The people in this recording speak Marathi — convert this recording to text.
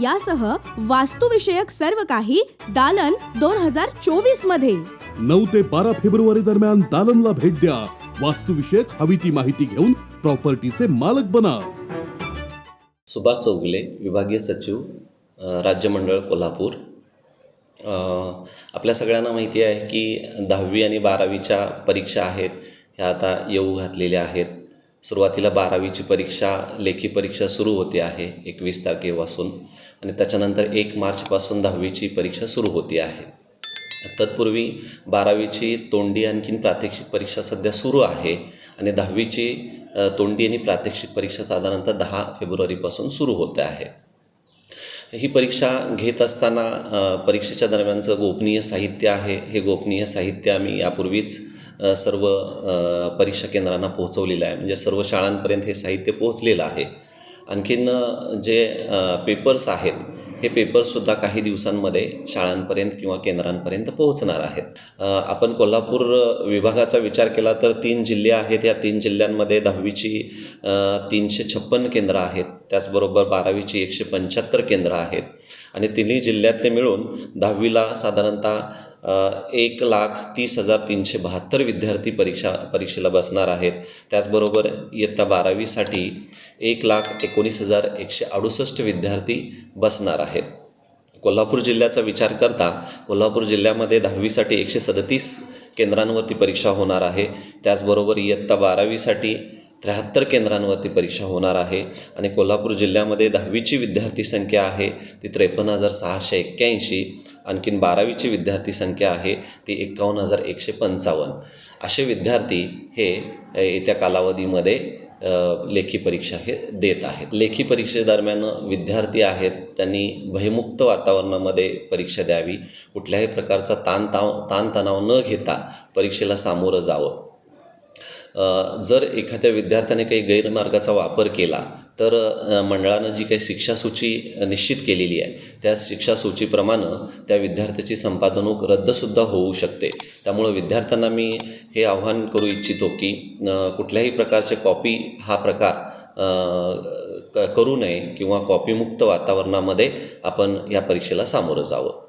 यासह वास्तुविषयक सर्व काही दालन दोन हजार चोवीसमध्ये. नऊ ते बारा फेब्रुवारी दरम्यान दालनला भेट द्या. वास्तुविषयक हवी ती माहिती घेऊन प्रॉपर्टीचे मालक बना. सुभाष चौगुले विभागीय सचिव राज्य मंडळ कोल्हापूर. आपल्या सगळ्यांना माहिती आहे की दहावी आणि बारावीच्या परीक्षा आहेत ह्या आता येऊ घातलेल्या आहेत. सुरुवातीला बारावीची परीक्षा लेखी परीक्षा सुरू होते आहे एकवीस तारखेपासून. आणि त्याच्यानंतर एक मार्चपासून दहावीची परीक्षा सुरू होते आहे. तत्पूर्वी बारावीची तोंडी आणखीन प्रात्यक्षिक परीक्षा सध्या सुरू आहे. आणि दहावीची तोंडी आणि प्रात्यक्षिक परीक्षा साधारणतः दहा फेब्रुवारीपासून सुरू होते आहे. ही परीक्षा घेत असताना परीक्षेच्या दरम्यानचं गोपनीय साहित्य आहे. हे गोपनीय साहित्य आम्ही यापूर्वीच सर्व परीक्षा केंद्रांना पोहोचवलेलं आहे. म्हणजे सर्व शाळांपर्यंत हे साहित्य पोहोचलेलं आहे. आणखीन जे पेपर्स आहेत हे पेपर्ससुद्धा काही दिवसांमध्ये शाळांपर्यंत किंवा केंद्रांपर्यंत पोहोचणार आहेत. आपण कोल्हापूर विभागाचा विचार केला तर तीन जिल्हे आहेत. या तीन जिल्ह्यांमध्ये दहावीची तीनशे छप्पन केंद्रं आहेत. त्याचबरोबर बारावीची एकशे पंच्याहत्तर केंद्रं आहेत. आणि तिन्ही जिल्ह्यातले मिळून दहावीला साधारणतः एक लाख तीस हजार तीनशे बहात्तर विद्यार्थी परीक्षा परीक्षेला बसणार आहेत. त्याचबरोबर इयत्ता बारावीसाठी एक लाख एकोणीस हजार एकशे अडुसष्ट विद्यार्थी बसणार आहेत. कोल्हापूर जिल्ह्याचा विचार करता कोल्हापूर जिल्ह्यामध्ये दहावीसाठी एकशे सदतीस केंद्रांवरती परीक्षा होणार आहे. त्याचबरोबर इयत्ता बारावीसाठी त्र्याहत्तर केंद्रांवरती परीक्षा होणार आहे. आणि कोल्हापूर जिल्ह्यामध्ये दहावीची विद्यार्थी संख्या आहे ती त्रेपन्न हजार सहाशे एक्क्याऐंशी. आणखीन बारावीची विद्यार्थी संख्या आहे ती एक्कावन्न हजार एकशे पंचावन्न. असे विद्यार्थी हे येत्या कालावधीमध्ये लेखी परीक्षा हे देत आहेत. लेखी परीक्षेदरम्यान विद्यार्थी आहेत त्यांनी भयमुक्त वातावरणामध्ये परीक्षा द्यावी. कुठल्याही प्रकारचा ताणताव ताणतणाव न घेता परीक्षेला सामोरं जावं. जर एखाद्या विद्यार्थ्याने काही गैरमार्गाचा वापर केला तर मंडळानं जी काही शिक्षासूची निश्चित केलेली आहे त्या शिक्षासूचीप्रमाणे त्या विद्यार्थ्याची संपादनूक रद्दसुद्धा होऊ शकते. त्यामुळं विद्यार्थ्यांना मी हे आव्हान करू इच्छितो की कुठल्याही प्रकारचे कॉपी हा प्रकार क- करू नये किंवा कॉपीमुक्त वातावरणामध्ये आपण या परीक्षेला सामोरं जावं.